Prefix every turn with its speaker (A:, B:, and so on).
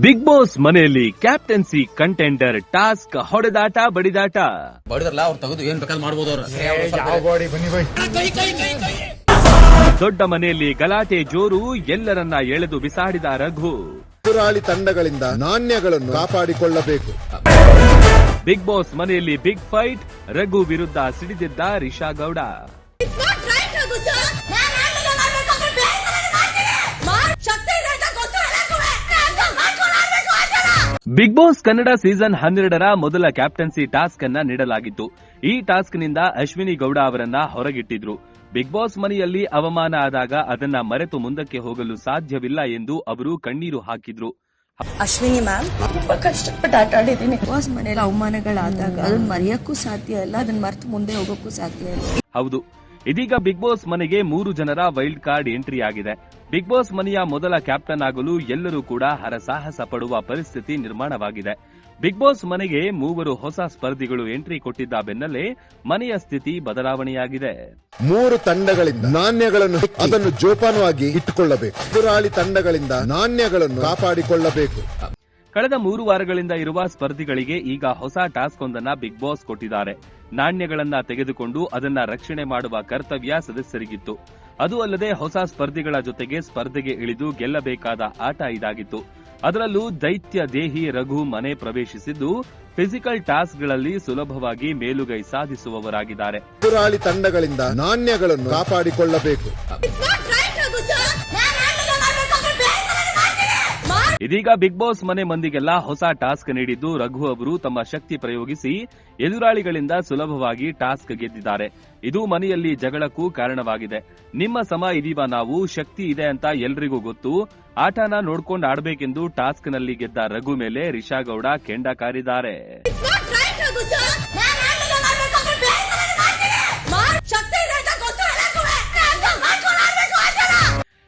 A: Big boss ಮನೆಯಲ್ಲಿ captaincy contender task ಹೊಡೆದಾಟ ಬಡಿದಾಟ.
B: ಬಡಿದ್ರಲ್ಲ ಅವ್ರು ತೆಗೆದು ಏನ್ ಬೇಕಾದ್ರೆ ಮಾಡ್ಬೋದು ಅವ್ರು.
A: ದೊಡ್ಡ ಮನೆಯಲ್ಲಿ ಗಲಾಟೆ ಜೋರು ಎಲ್ಲರನ್ನ ಎಳೆದು ಬಿಸಾಡಿದ ರಘು.
C: ಎದುರಾಳಿ ತಂಡಗಳಿಂದ ನಾಣ್ಯಗಳನ್ನು ಕಾಪಾಡಿಕೊಳ್ಳಬೇಕು.
A: ಬಿಗ್ ಬಾಸ್ ಮನೆಯಲ್ಲಿ ಬಿಗ್ ಫೈಟ್ ರಘು ವಿರುದ್ಧ ಸಿಡಿದಿದ್ದ Risha Gowda Big Boss Kannada season ಹನ್ನೆರಡರ ಮೊದಲ ಕ್ಯಾಪ್ಟನ್ಸಿ ಟಾಸ್ಕ್ ಅನ್ನ ನೀಡಲಾಗಿತ್ತು. ಈ ಟಾಸ್ಕ್ನಿಂದ ಅಶ್ವಿನಿ ಗೌಡ ಅವರನ್ನ ಹೊರಗಿಟ್ಟಿದ್ರು. ಬಿಗ್ ಬಾಸ್ ಮನೆಯಲ್ಲಿ ಅವಮಾನ ಆದಾಗ ಅದನ್ನ ಮರೆತು ಮುಂದಕ್ಕೆ ಹೋಗಲು ಸಾಧ್ಯವಿಲ್ಲ ಎಂದು ಅವರು ಕಣ್ಣೀರು ಹಾಕಿದ್ರು.
D: ಅಶ್ವಿನಿ ಮ್ಯಾಮ್ ತುಂಬಾ ಕಷ್ಟಪಟ್ಟು ಆಟ ಆಡಿದ್ದೀನಿ. ಬಾಸ್ ಮನೇಲಿ ಅವಮಾನಗಳಾದಾಗ ಅದನ್ನ ಮರೆಯಕ್ಕೂ ಸಾಧ್ಯ ಇಲ್ಲ ಅದನ್ನ ಮರೆತು ಮುಂದೆ ಹೋಗೋಕ್ಕೂ ಸಾಧ್ಯ ಇಲ್ಲ.
A: ಹೌದು. ಇದೀಗ ಬಿಗ್ ಬಾಸ್ ಮನೆಗೆ ಮೂರು ಜನರ ವೈಲ್ಡ್ ಕಾರ್ಡ್ ಎಂಟ್ರಿ ಆಗಿದೆ. ಬಿಗ್ ಬಾಸ್ ಮನೆಯ ಮೊದಲ ಕ್ಯಾಪ್ಟನ್ ಆಗಲು ಎಲ್ಲರೂ ಕೂಡ ಹರಸಾಹಸ ಪಡುವ ಪರಿಸ್ಥಿತಿ ನಿರ್ಮಾಣವಾಗಿದೆ. ಬಿಗ್ ಬಾಸ್ ಮನೆಗೆ ಮೂವರು ಹೊಸ ಸ್ಪರ್ಧಿಗಳು ಎಂಟ್ರಿ ಕೊಟ್ಟಿದ್ದ ಬೆನ್ನಲ್ಲೇ ಮನೆಯ ಸ್ಥಿತಿ ಬದಲಾವಣೆಯಾಗಿದೆ.
C: ಮೂರು ತಂಡಗಳಿಂದ ನಾಣ್ಯಗಳನ್ನು ಅದನ್ನು ಜೋಪಾನವಾಗಿ ಇಟ್ಟುಕೊಳ್ಳಬೇಕು. ಎದುರಾಳಿ ತಂಡಗಳಿಂದ ನಾಣ್ಯಗಳನ್ನು ಕಾಪಾಡಿಕೊಳ್ಳಬೇಕು.
A: ಕಳೆದ ಮೂರು ವಾರಗಳಿಂದ ಇರುವ ಸ್ಪರ್ಧಿಗಳಿಗೆ ಈಗ ಹೊಸ ಟಾಸ್ಕ್ ಒಂದನ್ನ ಬಿಗ್ ಬಾಸ್ ಕೊಟ್ಟಿದ್ದಾರೆ. ನಾಣ್ಯಗಳನ್ನ ತೆಗೆದುಕೊಂಡು ಅದನ್ನ ರಕ್ಷಣೆ ಮಾಡುವ ಕರ್ತವ್ಯ ಸದಸ್ಯರಿಗಿತ್ತು. ಅದು ಅಲ್ಲದೆ ಹೊಸ ಸ್ಪರ್ಧಿಗಳ ಜೊತೆಗೆ ಸ್ಪರ್ಧೆಗೆ ಇಳಿದು ಗೆಲ್ಲಬೇಕಾದ ಆಟ ಇದಾಗಿತ್ತು. ಅದರಲ್ಲೂ ದೈತ್ಯ ದೇಹಿ ರಘು ಮನೆ ಪ್ರವೇಶಿಸಿದ್ದು ಫಿಸಿಕಲ್ ಟಾಸ್ಕ್ಗಳಲ್ಲಿ ಸುಲಭವಾಗಿ ಮೇಲುಗೈ ಸಾಧಿಸುವವರಾಗಿದ್ದಾರೆ.
C: ಎದುರಾಳಿ ತಂಡಗಳಿಂದ ನಾಣ್ಯಗಳನ್ನು ಕಾಪಾಡಿಕೊಳ್ಳಬೇಕು.
A: ಇದೀಗ ಬಿಗ್ ಬಾಸ್ ಮನೆ ಮಂದಿಗೆಲ್ಲ ಹೊಸ ಟಾಸ್ಕ್ ನೀಡಿದ್ದು ರಘು ಅವರು ತಮ್ಮ ಶಕ್ತಿ ಪ್ರಯೋಗಿಸಿ ಎದುರಾಳಿಗಳಿಂದ ಸುಲಭವಾಗಿ ಟಾಸ್ಕ್ ಗೆದ್ದಿದ್ದಾರೆ. ಇದು ಮನೆಯಲ್ಲಿ ಜಗಳಕ್ಕೂ ಕಾರಣವಾಗಿದೆ. ನಿಮ್ಮ ಸಮ ಇದೀವ ನಾವು, ಶಕ್ತಿ ಇದೆ ಅಂತ ಎಲ್ರಿಗೂ ಗೊತ್ತು. ಆಟನ ನೋಡ್ಕೊಂಡು ಆಡ್ಬೇಕೆಂದು ಟಾಸ್ಕ್ನಲ್ಲಿ ಗೆದ್ದ ರಘು ಮೇಲೆ ರಿಷಾ ಗೌಡ ಕೆಂಡ ಕಾರಿದ್ದಾರೆ.